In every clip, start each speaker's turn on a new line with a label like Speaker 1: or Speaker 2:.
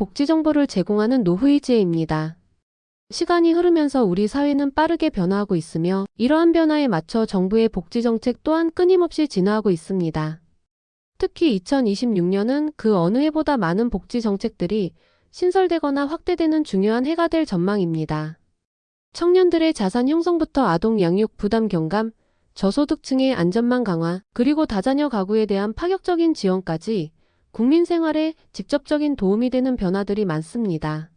Speaker 1: 복지 정보를 제공하는 노후의지회입니다. 시간이 흐르면서 우리 사회는 빠르게 변화하고 있으며 이러한 변화에 맞춰 정부의 복지 정책 또한 끊임없이 진화하고 있습니다. 특히 2026년은 그 어느 해보다 많은 복지 정책들이 신설되거나 확대되는 중요한 해가 될 전망입니다. 청년들의 자산 형성부터 아동 양육 부담 경감, 저소득층의 안전망 강화, 그리고 다자녀 가구에 대한 파격적인 지원까지 국민 생활에 직접적인 도움이 되는 변화들이 많습니다.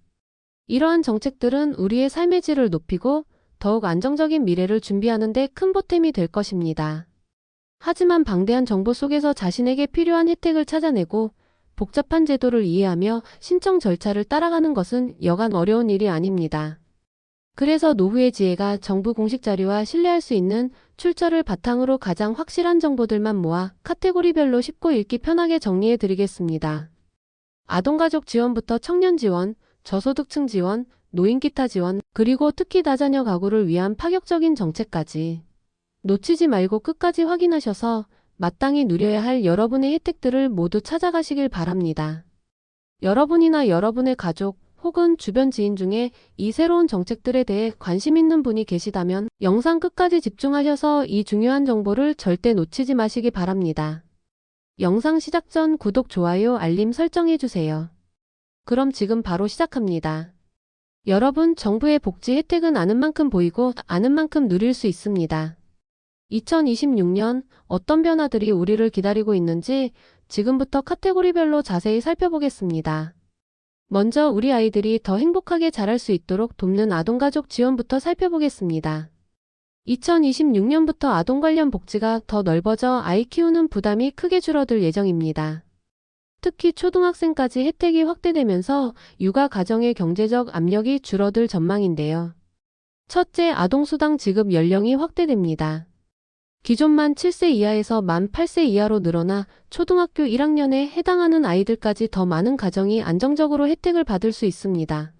Speaker 1: 이러한 정책들은 우리의 삶의 질을 높이고 더욱 안정적인 미래를 준비하는 데 큰 보탬이 될 것입니다. 하지만 방대한 정보 속에서 자신에게 필요한 혜택을 찾아내고 복잡한 제도를 이해하며 신청 절차를 따라가는 것은 여간 어려운 일이 아닙니다. 그래서 노후의 지혜가 정부 공식 자료와 신뢰할 수 있는 출처를 바탕으로 가장 확실한 정보들만 모아 카테고리별로 쉽고 읽기 편하게 정리해 드리겠습니다. 아동가족 지원부터 청년 지원, 저소득층 지원, 노인 기타 지원, 그리고 특히 다자녀 가구를 위한 파격적인 정책까지 놓치지 말고 끝까지 확인하셔서 마땅히 누려야 할 여러분의 혜택들을 모두 찾아가시길 바랍니다. 여러분이나 여러분의 가족 혹은 주변 지인 중에 이 새로운 정책들에 대해 관심 있는 분이 계시다면 영상 끝까지 집중하셔서 이 중요한 정보를 절대 놓치지 마시기 바랍니다. 영상 시작 전 구독, 좋아요, 알림 설정해주세요. 그럼 지금 바로 시작합니다. 여러분, 정부의 복지 혜택은 아는 만큼 보이고 아는 만큼 누릴 수 있습니다. 2026년 어떤 변화들이 우리를 기다리고 있는지 지금부터 카테고리별로 자세히 살펴보겠습니다. 먼저 우리 아이들이 더 행복하게 자랄 수 있도록 돕는 아동가족 지원부터 살펴보겠습니다. 2026년부터 아동 관련 복지가 더 넓어져 아이 키우는 부담이 크게 줄어들 예정입니다. 특히 초등학생까지 혜택이 확대되면서 육아 가정의 경제적 압력이 줄어들 전망인데요. 첫째, 아동수당 지급 연령이 확대됩니다. 기존 만 7세 이하에서 만 8세 이하로 늘어나 초등학교 1학년에 해당하는 아이들까지 더 많은 가정이 안정적으로 혜택을 받을 수 있습니다.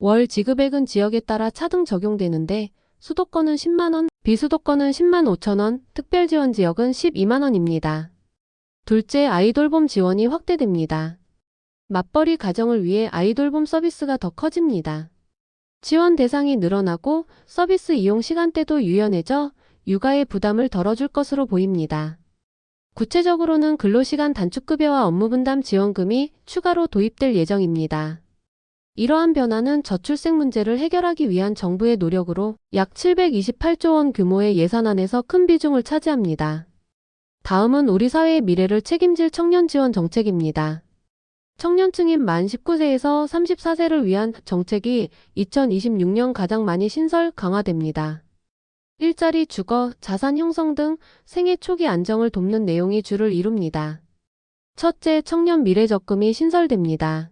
Speaker 1: 월 지급액은 지역에 따라 차등 적용되는데 수도권은 10만원, 비수도권은 10만 5천원, 특별지원 지역은 12만원입니다. 둘째, 아이돌봄 지원이 확대됩니다. 맞벌이 가정을 위해 아이돌봄 서비스가 더 커집니다. 지원 대상이 늘어나고 서비스 이용 시간대도 유연해져 육아의 부담을 덜어줄 것으로 보입니다. 구체적으로는 근로시간 단축급여와 업무분담 지원금이 추가로 도입될 예정입니다. 이러한 변화는 저출생 문제를 해결하기 위한 정부의 노력으로 약 728조 원 규모의 예산안에서 큰 비중을 차지합니다. 다음은 우리 사회의 미래를 책임질 청년 지원 정책입니다. 청년층인 만 19세에서 34세를 위한 정책이 2026년 가장 많이 신설 강화됩니다. 일자리, 주거, 자산 형성 등 생애 초기 안정을 돕는 내용이 주를 이룹니다. 첫째, 청년 미래 적금이 신설됩니다.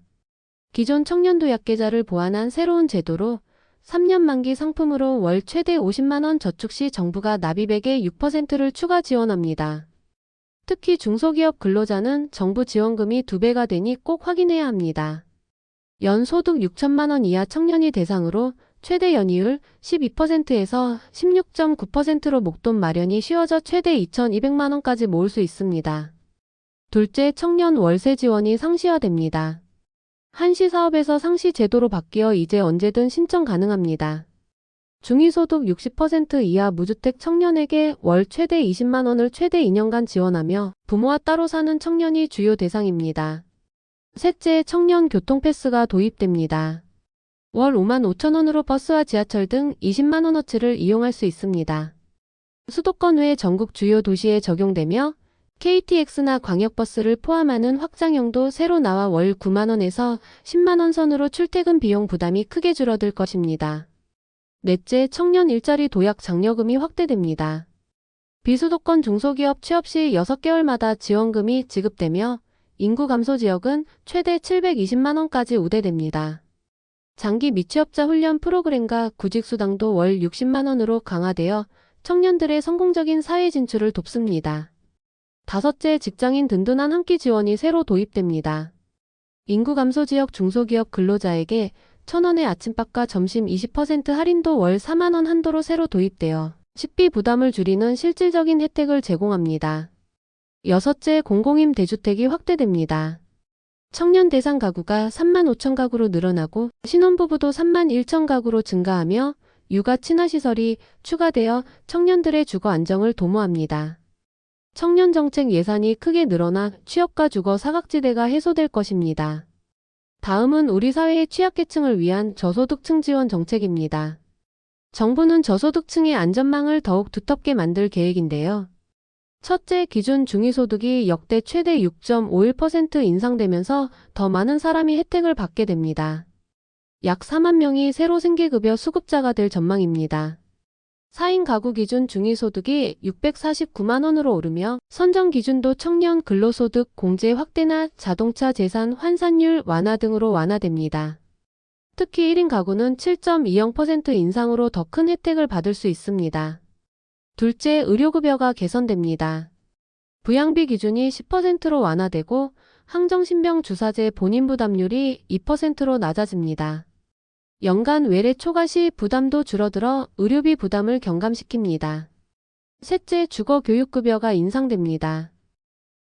Speaker 1: 기존 청년도 약계좌를 보완한 새로운 제도로 3년 만기 상품으로 월 최대 50만원 저축 시 정부가 납입액의 6%를 추가 지원합니다. 특히 중소기업 근로자는 정부 지원금이 2배가 되니 꼭 확인해야 합니다. 연소득 6천만원 이하 청년이 대상으로 최대 연이율 12%에서 16.9%로 목돈 마련이 쉬워져 최대 2,200만 원까지 모을 수 있습니다. 둘째, 청년 월세 지원이 상시화됩니다. 한시 사업에서 상시 제도로 바뀌어 이제 언제든 신청 가능합니다. 중위소득 60% 이하 무주택 청년에게 월 최대 20만 원을 최대 2년간 지원하며 부모와 따로 사는 청년이 주요 대상입니다. 셋째, 청년 교통패스가 도입됩니다. 월 5만 5천 원으로 버스와 지하철 등 20만 원어치를 이용할 수 있습니다. 수도권 외 전국 주요 도시에 적용되며 KTX나 광역버스를 포함하는 확장형도 새로 나와 월 9만 원에서 10만 원 선으로 출퇴근 비용 부담이 크게 줄어들 것입니다. 넷째, 청년 일자리 도약 장려금이 확대됩니다. 비수도권 중소기업 취업 시 6개월마다 지원금이 지급되며 인구 감소 지역은 최대 720만 원까지 우대됩니다. 장기 미취업자 훈련 프로그램과 구직수당도 월 60만 원으로 강화되어 청년들의 성공적인 사회 진출을 돕습니다. 다섯째, 직장인 든든한 한 끼 지원이 새로 도입됩니다. 인구 감소 지역 중소기업 근로자에게 천원의 아침밥과 점심 20% 할인도 월 4만원 한도로 새로 도입되어 식비 부담을 줄이는 실질적인 혜택을 제공합니다. 여섯째, 공공임 대주택이 확대됩니다. 청년 대상 가구가 3만 5천 가구로 늘어나고 신혼부부도 3만 1천 가구로 증가하며 육아 친화시설이 추가되어 청년들의 주거 안정을 도모합니다. 청년 정책 예산이 크게 늘어나 취업과 주거 사각지대가 해소될 것입니다. 다음은 우리 사회의 취약계층을 위한 저소득층 지원 정책입니다. 정부는 저소득층의 안전망을 더욱 두텁게 만들 계획인데요. 첫째 기준 중위소득이 역대 최대 6.51% 인상되면서 더 많은 사람이 혜택을 받게 됩니다. 약 4만 명이 새로 생계급여 수급자가 될 전망입니다. 4인 가구 기준 중위소득이 649만 원으로 오르며 선정 기준도 청년 근로소득 공제 확대나 자동차 재산 환산율 완화 등으로 완화됩니다. 특히 1인 가구는 7.20% 인상으로 더 큰 혜택을 받을 수 있습니다. 둘째, 의료급여가 개선됩니다. 부양비 기준이 10%로 완화되고 항정신병 주사제 본인 부담률이 2%로 낮아집니다. 연간 외래 초과 시 부담도 줄어들어 의료비 부담을 경감시킵니다. 셋째, 주거교육급여가 인상됩니다.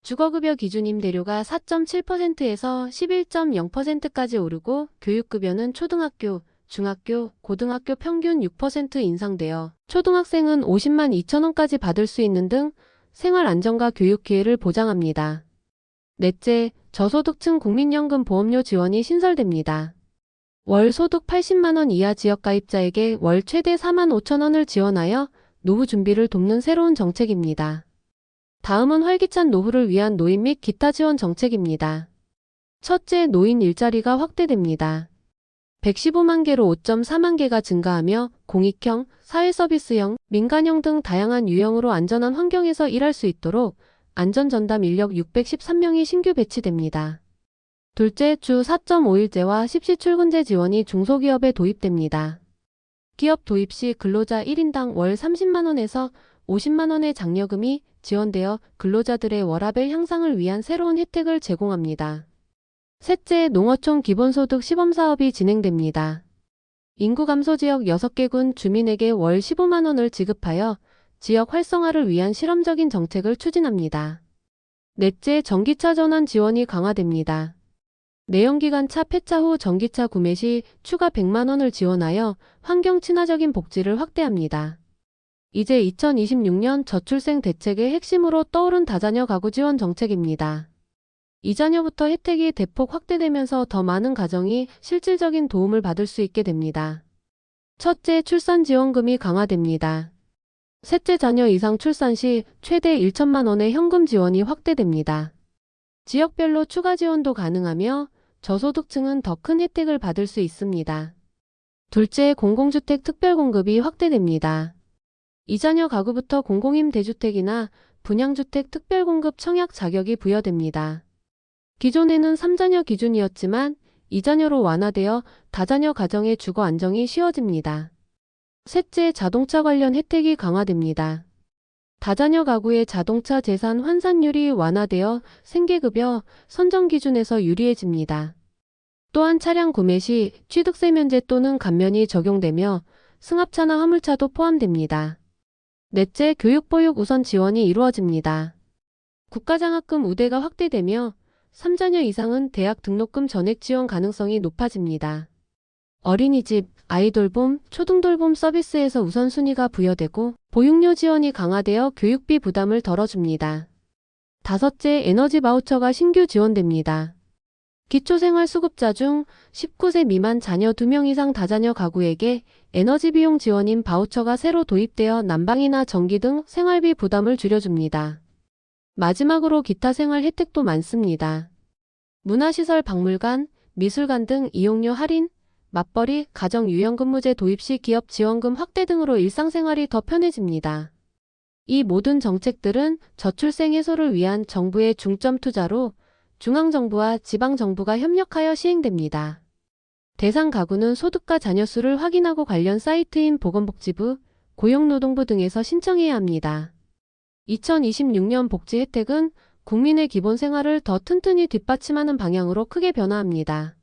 Speaker 1: 주거급여 기준 임대료가 4.7%에서 11.0%까지 오르고 교육급여는 초등학교, 중학교, 고등학교 평균 6% 인상되어 초등학생은 50만 2천 원까지 받을 수 있는 등 생활 안정과 교육 기회를 보장합니다. 넷째, 저소득층 국민연금 보험료 지원이 신설됩니다. 월 소득 80만 원 이하 지역 가입자에게 월 최대 4만 5천 원을 지원하여 노후 준비를 돕는 새로운 정책입니다. 다음은 활기찬 노후를 위한 노인 및 기타 지원 정책입니다. 첫째, 노인 일자리가 확대됩니다. 115만 개로 5.4만 개가 증가하며 공익형, 사회서비스형, 민간형 등 다양한 유형으로 안전한 환경에서 일할 수 있도록 안전전담 인력 613명이 신규 배치됩니다. 둘째, 주 4.5일제와 십시 출근제 지원이 중소기업에 도입됩니다. 기업 도입 시 근로자 1인당 월 30만원에서 50만원의 장려금이 지원되어 근로자들의 워라벨 향상을 위한 새로운 혜택을 제공합니다. 셋째, 농어촌 기본소득 시범사업이 진행됩니다. 인구 감소 지역 6개 군 주민에게 월 15만 원을 지급하여 지역 활성화를 위한 실험적인 정책을 추진합니다. 넷째, 전기차 전환 지원이 강화됩니다. 내연기관차 폐차 후 전기차 구매 시 추가 100만 원을 지원하여 환경 친화적인 복지를 확대합니다. 이제 2026년 저출생 대책의 핵심으로 떠오른 다자녀 가구 지원 정책입니다. 이자녀부터 혜택이 대폭 확대되면서 더 많은 가정이 실질적인 도움을 받을 수 있게 됩니다. 첫째, 출산 지원금이 강화됩니다. 셋째 자녀 이상 출산 시 최대 1천만 원의 현금 지원이 확대됩니다. 지역별로 추가 지원도 가능하며 저소득층은 더 큰 혜택을 받을 수 있습니다. 둘째, 공공주택 특별공급이 확대됩니다. 이자녀 가구부터 공공임대주택이나 분양주택 특별공급 청약 자격이 부여됩니다. 기존에는 3자녀 기준이었지만 2자녀로 완화되어 다자녀 가정의 주거 안정이 쉬워집니다. 셋째, 자동차 관련 혜택이 강화됩니다. 다자녀 가구의 자동차 재산 환산율이 완화되어 생계급여 선정 기준에서 유리해집니다. 또한 차량 구매 시 취득세 면제 또는 감면이 적용되며 승합차나 화물차도 포함됩니다. 넷째, 교육보육 우선 지원이 이루어집니다. 국가장학금 우대가 확대되며 3자녀 이상은 대학 등록금 전액 지원 가능성이 높아집니다. 어린이집, 아이돌봄, 초등돌봄 서비스에서 우선순위가 부여되고 보육료 지원이 강화되어 교육비 부담을 덜어줍니다. 다섯째, 에너지 바우처가 신규 지원됩니다. 기초생활수급자 중 19세 미만 자녀 2명 이상 다자녀 가구에게 에너지 비용 지원인 바우처가 새로 도입되어 난방이나 전기 등 생활비 부담을 줄여줍니다. 마지막으로 기타 생활 혜택도 많습니다. 문화시설 박물관, 미술관 등 이용료 할인, 맞벌이, 가정 유연근무제 도입 시 기업 지원금 확대 등으로 일상생활이 더 편해집니다. 이 모든 정책들은 저출생 해소를 위한 정부의 중점 투자로 중앙정부와 지방정부가 협력하여 시행됩니다. 대상 가구는 소득과 자녀 수를 확인하고 관련 사이트인 보건복지부, 고용노동부 등에서 신청해야 합니다. 2026년 복지 혜택은 국민의 기본 생활을 더 튼튼히 뒷받침하는 방향으로 크게 변화합니다.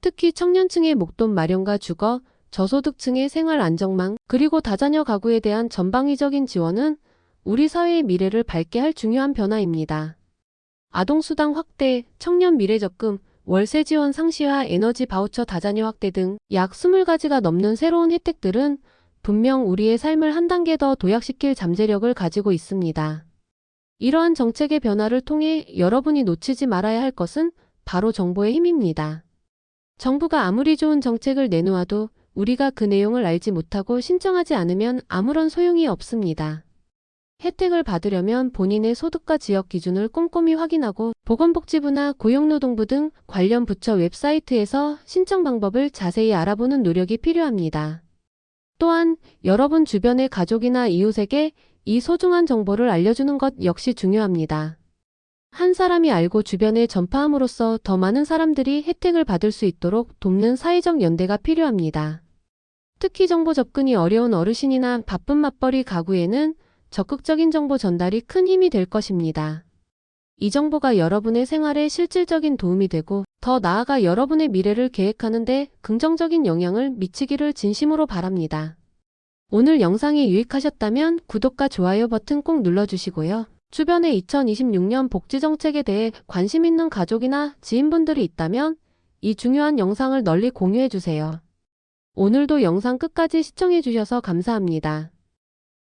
Speaker 1: 특히 청년층의 목돈 마련과 주거, 저소득층의 생활 안정망, 그리고 다자녀 가구에 대한 전방위적인 지원은 우리 사회의 미래를 밝게 할 중요한 변화입니다. 아동수당 확대, 청년 미래적금, 월세 지원 상시와 에너지 바우처 다자녀 확대 등 약 20가지가 넘는 새로운 혜택들은 분명 우리의 삶을 한 단계 더 도약시킬 잠재력을 가지고 있습니다. 이러한 정책의 변화를 통해 여러분이 놓치지 말아야 할 것은 바로 정보의 힘입니다. 정부가 아무리 좋은 정책을 내놓아도 우리가 그 내용을 알지 못하고 신청하지 않으면 아무런 소용이 없습니다. 혜택을 받으려면 본인의 소득과 지역 기준을 꼼꼼히 확인하고 보건복지부나 고용노동부 등 관련 부처 웹사이트에서 신청 방법을 자세히 알아보는 노력이 필요합니다. 또한 여러분 주변의 가족이나 이웃에게 이 소중한 정보를 알려주는 것 역시 중요합니다. 한 사람이 알고 주변에 전파함으로써 더 많은 사람들이 혜택을 받을 수 있도록 돕는 사회적 연대가 필요합니다. 특히 정보 접근이 어려운 어르신이나 바쁜 맞벌이 가구에는 적극적인 정보 전달이 큰 힘이 될 것입니다. 이 정보가 여러분의 생활에 실질적인 도움이 되고 더 나아가 여러분의 미래를 계획하는 데 긍정적인 영향을 미치기를 진심으로 바랍니다. 오늘 영상이 유익하셨다면 구독과 좋아요 버튼 꼭 눌러주시고요. 주변에 2026년 복지정책에 대해 관심 있는 가족이나 지인분들이 있다면 이 중요한 영상을 널리 공유해주세요. 오늘도 영상 끝까지 시청해주셔서 감사합니다.